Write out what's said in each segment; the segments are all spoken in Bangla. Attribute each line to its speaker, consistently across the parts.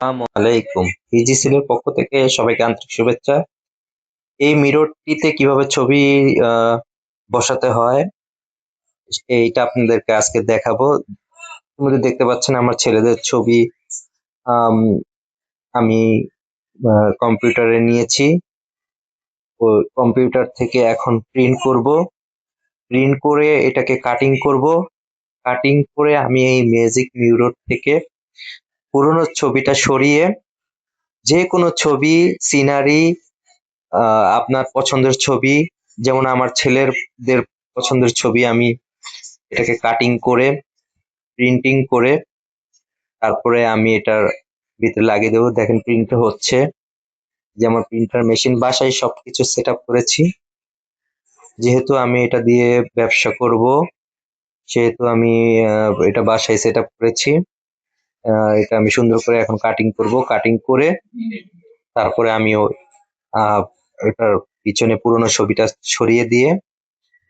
Speaker 1: আলাইকুম। ইজি সিলের পক্ষ থেকে সবাইকে আন্তরিক শুভেচ্ছা। এই মিররটিতে কীভাবে ছবি বসাতে হয় এইটা আপনাদেরকে আজকে দেখাবো। আপনারা দেখতে পাচ্ছেন আমার ছেলেদের ছবি আম, কম্পিউটারে নিয়েছি। কম্পিউটার থেকে এখন প্রিন্ট করব। প্রিন্ট করে এটাকে কাটিং করব। কাটিং করে আমি এই ম্যাজিক মিরর থেকে পুরোনো ছবিটা সরিয়ে যে কোনো ছবি সিনারি আপনার পছন্দের ছবি, যেমন আমার ছেলেদের পছন্দের ছবি আমি এটাকে কাটিং করে প্রিন্টিং করে, তারপরে আমি এটার ভিতরে লাগিয়ে দেবো। দেখেন প্রিন্ট হচ্ছে। যেমন প্রিন্টার মেশিন বাসায় সবকিছু সেট করেছি। যেহেতু আমি এটা দিয়ে ব্যবসা করব, সেহেতু আমি এটা বাসায় সেট করেছি। এটা আমি সুন্দর করে এখন কাটিং করব। কাটিং করে তারপরে আমি এটার পিছনে পুরোনো ছবিটা সরিয়ে দিয়ে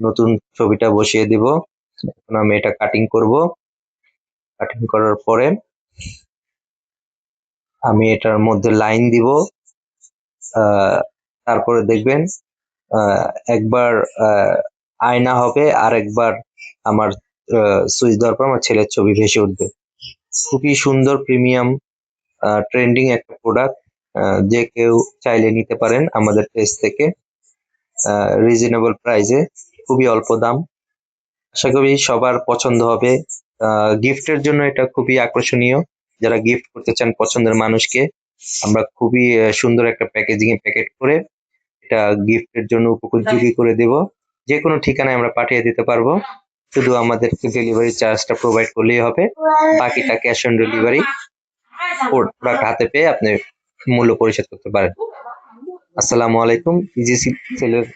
Speaker 1: নতুন ছবিটা বসিয়ে দিব। এখন আমি এটা কাটিং করব। কাটিং করার পরে আমি এটার মধ্যে লাইন দিব। তারপরে দেখবেন একবার আয়না হবে আর একবার আমার সুইচ দেওয়ার পর আমার ছেলের ছবি ভেসে উঠবে। খুবই সুন্দর প্রিমিয়াম ট্রেন্ডিং একটা প্রোডাক্ট যে কেউ চাইলে নিতে পারেন আমাদের পেজ থেকে রিজনেবল প্রাইসে খুবই অল্প দাম। আশা করি সবার পছন্দ হবে। গিফটের জন্য এটা খুবই আকর্ষণীয়। যারা গিফট করতে চান পছন্দের মানুষকে, আমরা খুবই সুন্দর একটা প্যাকেজিং এ প্যাকেট করে এটা গিফটের জন্য উপযোগী করে দেব। যে কোনো ঠিকানায় আমরা পাঠিয়ে দিতে পারব। শুধু আমাদেরকে ডেলিভারি চার্জটা প্রোভাইড করলেই হবে। বাকিটা ক্যাশ অন ডেলিভারি প্রোডাক্ট হাতে পেয়ে আপনি মূল্য পরিশোধ করতে পারেন। আসসালামু আলাইকুম ইজি সেলের